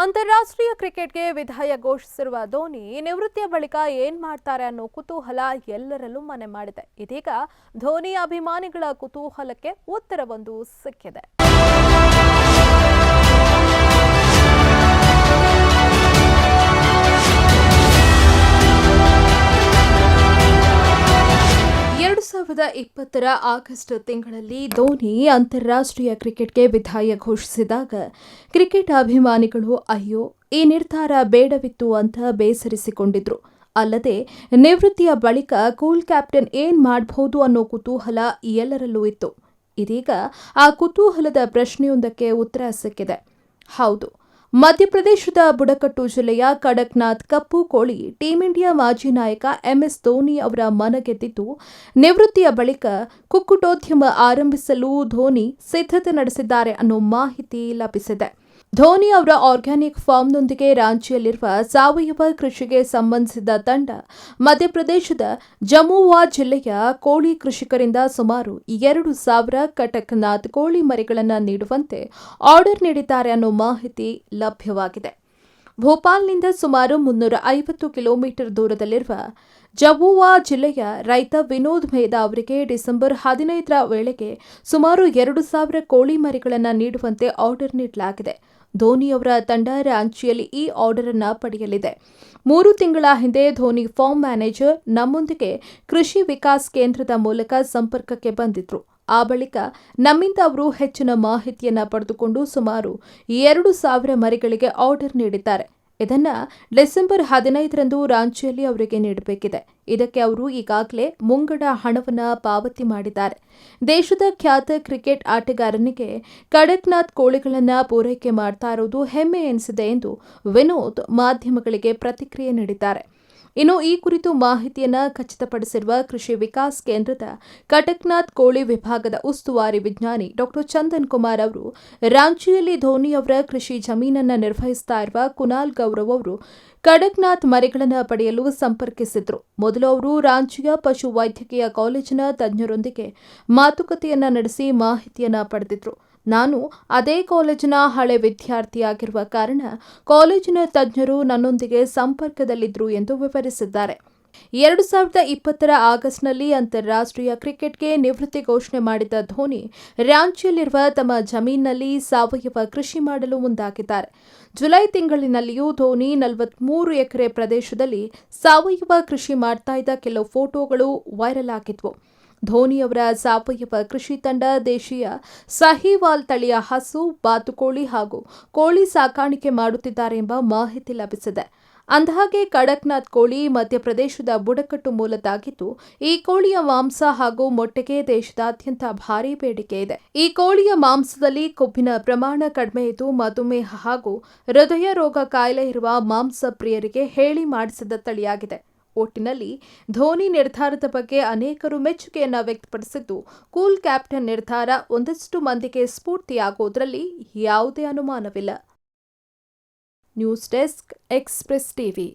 ಅಂತಾರಾಷ್ಟ್ರೀಯ ಕ್ರಿಕೆಟ್ಗೆ ವಿದಾಯ ಘೋಷಿಸಿರುವ ಧೋನಿ, ನಿವೃತ್ತಿಯ ಬಳಿಕ ಏನ್ ಮಾಡ್ತಾರೆ ಅನ್ನೋ ಕುತೂಹಲ ಎಲ್ಲರಲ್ಲೂ ಮನೆ ಮಾಡಿದೆ. ಇದೀಗ ಧೋನಿ ಅಭಿಮಾನಿಗಳ ಕುತೂಹಲಕ್ಕೆ ಉತ್ತರವೊಂದು ಸಿಕ್ಕಿದೆ. ಸಾವಿರದ ಇಪ್ಪತ್ತರ ಆಗಸ್ಟ್ ತಿಂಗಳಲ್ಲಿ ಧೋನಿ ಅಂತಾರಾಷ್ಟ್ರೀಯ ಕ್ರಿಕೆಟ್ಗೆ ವಿದಾಯ ಘೋಷಿಸಿದಾಗ, ಕ್ರಿಕೆಟ್ ಅಭಿಮಾನಿಗಳು ಅಯ್ಯೋ, ಈ ನಿರ್ಧಾರ ಬೇಡವಿತ್ತು ಅಂತ ಬೇಸರಿಸಿಕೊಂಡಿದ್ರು. ಅಲ್ಲದೆ, ನಿವೃತ್ತಿಯ ಬಳಿಕ ಕೂಲ್ ಕ್ಯಾಪ್ಟನ್ ಏನ್ ಮಾಡಬಹುದು ಅನ್ನೋ ಕುತೂಹಲ ಎಲ್ಲರಲ್ಲೂ ಇತ್ತು. ಇದೀಗ ಆ ಕುತೂಹಲದ ಪ್ರಶ್ನೆಯೊಂದಕ್ಕೆ ಉತ್ತರ ಸಿಕ್ಕಿದೆ. ಹೌದು ಮಧ್ಯಪ್ರದೇಶದ ಬುಡಕಟ್ಟು ಜಿಲ್ಲೆಯ ಕಡಕ್ನಾಥ್ ಕಪ್ಪು ಕೋಳಿ ಟೀಂ ಇಂಡಿಯಾ ಮಾಜಿ ನಾಯಕ ಎಂಎಸ್ ಧೋನಿ ಅವರ ಮನಗೆದ್ದಿದ್ದು, ನಿವೃತ್ತಿಯ ಬಳಿಕ ಕುಕ್ಕುಟೋದ್ಯಮ ಆರಂಭಿಸಲು ಧೋನಿ ಸಿದ್ಧತೆ ನಡೆಸಿದ್ದಾರೆ ಅನ್ನೋ ಮಾಹಿತಿ ಲಭಿಸಿದೆ. ಧೋನಿ ಅವರ ಆರ್ಗ್ಯಾನಿಕ್ ಫಾರ್ಮ್ನೊಂದಿಗೆ ರಾಂಚಿಯಲ್ಲಿರುವ ಸಾವಯವ ಕೃಷಿಗೆ ಸಂಬಂಧಿಸಿದ ತಂಡ ಮಧ್ಯಪ್ರದೇಶದ ಜಮುವಾ ಜಿಲ್ಲೆಯ ಕೋಳಿ ಕೃಷಿಕರಿಂದ ಸುಮಾರು ಎರಡು ಸಾವಿರ ಕಟಕ್ನಾಥ್ ಕೋಳಿ ಮರಿಗಳನ್ನು ನೀಡುವಂತೆ ಆರ್ಡರ್ ನೀಡಿದ್ದಾರೆ ಅನ್ನೋ ಮಾಹಿತಿ ಲಭ್ಯವಾಗಿದೆ. ಭೋಪಾಲ್ನಿಂದ ಸುಮಾರು ಮುನ್ನೂರ ಐವತ್ತು ಕಿಲೋಮೀಟರ್ ದೂರದಲ್ಲಿರುವ ಜಬುವಾ ಜಿಲ್ಲೆಯ ರೈತ ವಿನೋದ್ ಮೇಧಾ ಅವರಿಗೆ ಡಿಸೆಂಬರ್ ಹದಿನೈದರ ವೇಳೆಗೆ ಸುಮಾರು ಎರಡು ಸಾವಿರ ಕೋಳಿ ಮರಿಗಳನ್ನು ನೀಡುವಂತೆ ಆರ್ಡರ್ ನೀಡಲಾಗಿದೆ. ಧೋನಿ ಅವರ ತಂಡ ರಾಂಚಿಯಲ್ಲಿ ಈ ಆರ್ಡರ್ ಅನ್ನು ಪಡೆಯಲಿದೆ. ಮೂರು ತಿಂಗಳ ಹಿಂದೆ ಧೋನಿ ಫಾರ್ಮ್ ಮ್ಯಾನೇಜರ್ ನಮ್ಮೊಂದಿಗೆ ಕೃಷಿ ವಿಕಾಸ್ ಕೇಂದ್ರದ ಮೂಲಕ ಸಂಪರ್ಕಕ್ಕೆ ಬಂದಿದ್ರು. ಆ ಬಳಿಕ ನಮ್ಮಿಂದ ಅವರು ಹೆಚ್ಚಿನ ಮಾಹಿತಿಯನ್ನು ಪಡೆದುಕೊಂಡು ಸುಮಾರು ಎರಡು ಸಾವಿರ ಮರಿಗಳಿಗೆ ಆರ್ಡರ್ ನೀಡಿದ್ದಾರೆ. ಇದನ್ನ ಡಿಸೆಂಬರ್ ಹದಿನೈದರಂದು ರಾಂಚಿಯಲ್ಲಿ ಅವರಿಗೆ ನೀಡಬೇಕಿದೆ. ಇದಕ್ಕೆ ಅವರು ಈಗಾಗಲೇ ಮುಂಗಡ ಹಣವನ್ನು ಪಾವತಿ ಮಾಡಿದ್ದಾರೆ. ದೇಶದ ಖ್ಯಾತ ಕ್ರಿಕೆಟ್ ಆಟಗಾರನಿಗೆ ಕಡಕ್ನಾಥ್ ಕೋಳಿಗಳನ್ನು ಪೂರೈಕೆ ಮಾಡ್ತಾ ಇರೋದು ಹೆಮ್ಮೆ ಎನಿಸಿದೆ ಎಂದು ವಿನೋದ್ ಮಾಧ್ಯಮಗಳಿಗೆ ಪ್ರತಿಕ್ರಿಯೆ ನೀಡಿದ್ದಾರೆ. ಇನ್ನು ಈ ಕುರಿತು ಮಾಹಿತಿಯನ್ನು ಖಚಿತಪಡಿಸಿರುವ ಕೃಷಿ ವಿಕಾಸ್ ಕೇಂದ್ರದ ಕಟಕ್ನಾಥ್ ಕೋಳಿ ವಿಭಾಗದ ಉಸ್ತುವಾರಿ ವಿಜ್ಞಾನಿ ಡಾಕ್ಟರ್ ಚಂದನ್ ಕುಮಾರ್ ಅವರು ರಾಂಚಿಯಲ್ಲಿ ಧೋನಿ ಅವರ ಕೃಷಿ ಜಮೀನನ್ನು ನಿರ್ವಹಿಸ್ತಾ ಇರುವ ಕುನಾಲ್ ಗೌರವ್ ಅವರು ಕಡಕ್ನಾಥ್ ಮರಿಗಳನ್ನು ಪಡೆಯಲು ಸಂಪರ್ಕಿಸಿದ್ರು. ಮೊದಲು ಅವರು ರಾಂಚಿಯ ಪಶು ವೈದ್ಯಕೀಯ ಕಾಲೇಜಿನ ತಜ್ಞರೊಂದಿಗೆ ಮಾತುಕತೆಯನ್ನ ನಡೆಸಿ ಮಾಹಿತಿಯನ್ನ ಪಡೆದಿದ್ರು. ನಾನು ಅದೇ ಕಾಲೇಜಿನ ಹಳೆ ವಿದ್ಯಾರ್ಥಿಯಾಗಿರುವ ಕಾರಣ ಕಾಲೇಜಿನ ತಜ್ಞರು ನನ್ನೊಂದಿಗೆ ಸಂಪರ್ಕದಲ್ಲಿದ್ದರು ಎಂದು ವಿವರಿಸಿದ್ದಾರೆ. ಎರಡು ಸಾವಿರದ ಇಪ್ಪತ್ತರ ಆಗಸ್ಟ್ನಲ್ಲಿ ಅಂತಾರಾಷ್ಟ್ರೀಯ ಕ್ರಿಕೆಟ್ಗೆ ನಿವೃತ್ತಿ ಘೋಷಣೆ ಮಾಡಿದ್ದ ಧೋನಿ, ರಾಂಚಿಯಲ್ಲಿರುವ ತಮ್ಮ ಜಮೀನಿನಲ್ಲಿ ಸಾವಯವ ಕೃಷಿ ಮಾಡಲು ಮುಂದಾಗಿದ್ದಾರೆ. ಜುಲೈ ತಿಂಗಳಿನಲ್ಲಿಯೂ ಧೋನಿ ನಲವತ್ಮೂರು ಎಕರೆ ಪ್ರದೇಶದಲ್ಲಿ ಸಾವಯವ ಕೃಷಿ ಮಾಡ್ತಾ ಕೆಲವು ಫೋಟೋಗಳು ವೈರಲ್ ಆಗಿದ್ವು. ಧೋನಿಯವರ ಸಾವಯವ ಕೃಷಿ ತಂಡ ದೇಶೀಯ ಸಹಿವಾಲ್ ತಳಿಯ ಹಸು, ಬಾತುಕೋಳಿ ಹಾಗೂ ಕೋಳಿ ಸಾಕಾಣಿಕೆ ಮಾಡುತ್ತಿದ್ದಾರೆ ಎಂಬ ಮಾಹಿತಿ ಲಭಿಸಿದೆ. ಅಂದಹಾಗೆ, ಕಡಕ್ನಾಥ್ ಕೋಳಿ ಮಧ್ಯಪ್ರದೇಶದ ಬುಡಕಟ್ಟು ಮೂಲದ್ದಾಗಿದ್ದು, ಈ ಕೋಳಿಯ ಮಾಂಸ ಹಾಗೂ ಮೊಟ್ಟೆಗೆ ದೇಶದಾದ್ಯಂತ ಭಾರೀ ಬೇಡಿಕೆ ಇದೆ. ಈ ಕೋಳಿಯ ಮಾಂಸದಲ್ಲಿ ಕೊಬ್ಬಿನ ಪ್ರಮಾಣ ಕಡಿಮೆ ಇದ್ದು, ಮಧುಮೇಹ ಹಾಗೂ ಹೃದಯ ರೋಗ ಕಾಯಿಲೆ ಇರುವ ಮಾಂಸ ಪ್ರಿಯರಿಗೆ ಹೇಳಿ ಮಾಡಿಸಿದ ತಳಿಯಾಗಿದೆ. ಒಟ್ಟಿನಲ್ಲಿ ಧೋನಿ ನಿರ್ಧಾರದ ಬಗ್ಗೆ ಅನೇಕರು ಮೆಚ್ಚುಗೆಯನ್ನು ವ್ಯಕ್ತಪಡಿಸಿದ್ದು, ಕೂಲ್ ಕ್ಯಾಪ್ಟನ್ ನಿರ್ಧಾರ ಒಂದಷ್ಟು ಮಂದಿಗೆ ಸ್ಫೂರ್ತಿಯಾಗುವುದರಲ್ಲಿ ಯಾವುದೇ ಅನುಮಾನವಿಲ್ಲ. News desk express TV.